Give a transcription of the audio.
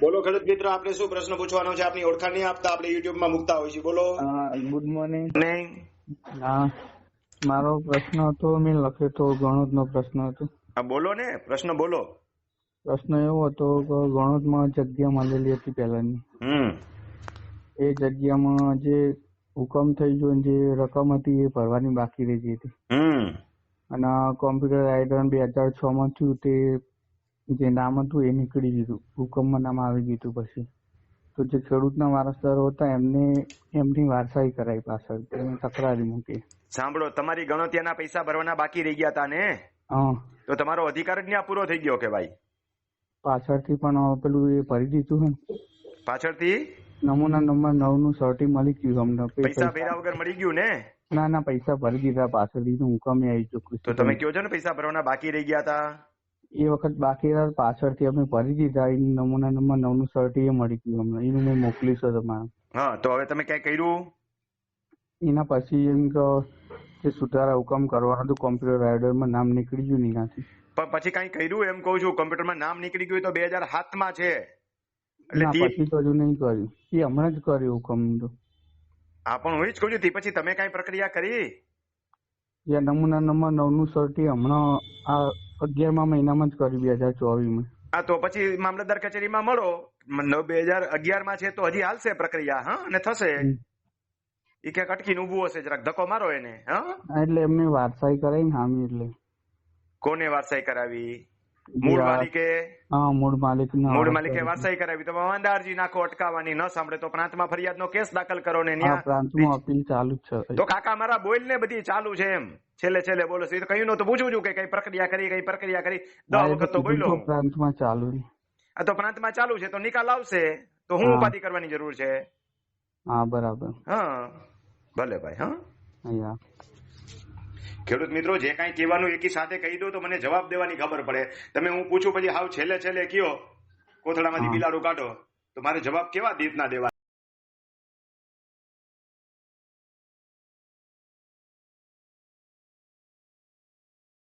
બોલો ખેડૂત મિત્ર આપણે શું પ્રશ્ન પૂછવાનો છે? આપની ઓળખાણ નહીં આપતા આપણે યુટ્યુબમાં મુકતા હોય છે. બોલો. ગુડ મોર્નિંગ હા મારો પ્રશ્ન હતો મેં લખ્યો તો ગણોતનો પ્રશ્ન હતો. હા બોલો ને પ્રશ્ન બોલો. પ્રશ્ન એવો હતો કે ગણોતમાં જગ્યા મળેલી હતી પહેલાની. હમ. એ જગ્યામાં જે હુકમ થઈ ગયો જે રકમ હતી એ ભરવાની બાકી રહી હતી. હમ. અને કોમ્પ્યુટર રાઇટર બે હજાર છ માં થયું તે જે નામ હતું એ નીકળી ગયું. ભૂકંપમાં નામ આવી ગયું પછી. તો જે ખેડૂતના વારસદારો હતા એમને એમની વારસાઈ કરાઈ પાછળ. એમને તકરારી મૂકી. સાંભળો તમારી ગણોતિયાના પૈસા ભરવાના બાકી રહી ગયા હતા ને? હા. તો તમારો અધિકાર જ ત્યાં પૂરો થઈ ગયો કે ભાઈ? પાછળથી પણ પેલું એ ભરી દીધું હે. પાછળથી? નમૂના નંબર નવનું સર્ટી મળી ગયું અમને. પૈસા ભર્યા વગર મળી ગયું ને? ના ના પૈસા ભરી દીધા પાછળથી હું હુકમે આવી તો તમે કહો છો ને પૈસા ભરવાના બાકી રહી ગયા હતા એ વખત બાકી હતા પાછળથી અમે ભરી દીધા. એ નમૂના નંબર નવનું સર્ટી એ મળી ગયું અમને. એનું મેં મોકલીશું તમારે. હા તો હવે તમે ક્યાંય કર્યું? એના પછી એમ કે જે સુધારા હુકમ કરવાનું હતું કોમ્પ્યુટર રાઇડરમાં નામ નીકળી ગયું એનાથી પણ પછી કઈ કર્યું એમ કહું છું કોમ્પ્યુટરમાં નામ નીકળી ગયું તો બે હજારમાં છે. એટલે પછી તો હજુ નહીં કર્યું. એ હમણાં જ કર્યું હુકમ તો. હા પણ હું જ કહું છું તે પછી તમે કઈ પ્રક્રિયા કરી? એ નમૂના નંબર નવનું સર્ટી હમણાં આ અગિયારમા મહિનામાં જ કર્યું બે હજાર ચોવીસમાં. હા તો પછી મામલતદાર કચેરીમાં મળો. નવ બે હજાર અગિયારમાં છે તો હજી હાલશે પ્રક્રિયા હા અને થશે. એ ક્યાંક અટકીને ઉભું હશે જરાક ધક્કો મારો એને હા? હા, એટલે એમને વારસાઈ કરાવી ને હામી એટલે. કોને વારસાઈ કરાવી? મૂળ માલિકે? હા મૂળ માલિક મૂળ માલિકે વારસાઈ કરાવી. તો વાંધા અરજી નાખો અટકાવવાની ન સાંભળે તો પ્રાંતમાં ફરિયાદનો કેસ દાખલ કરો ને પ્રાંતમાં અપીલ ચાલુ છે. તો કાકા મારા બોલ ને બધી ચાલુ છે એમ. છેલ્લે છેલ્લે બોલો. તો કહ્યું નતું પૂછું છું કે કઈ પ્રક્રિયા કરી કઈ પ્રક્રિયા કરી. દસ વખત તો બોલો પ્રાંતમાં ચાલુ આ તો પ્રાંતમાં ચાલુ છે. તો નિકાલ આવશે. તો હું. ઉપાધિ કરવાની જરૂર છે? હા બરાબર. હા. ભલે ભાઈ હા. ખેડૂત મિત્રો જે કાંઈ કહેવાનું એકી સાથે કહી દો તો મને જવાબ દેવાની ખબર પડે. તમે હું પૂછું પછી હાવ છેલ્લે છેલ્લે કયો? કોથળામાંથી. બિલાડું કાઢો. તો મારે જવાબ કેવા રીતના દેવા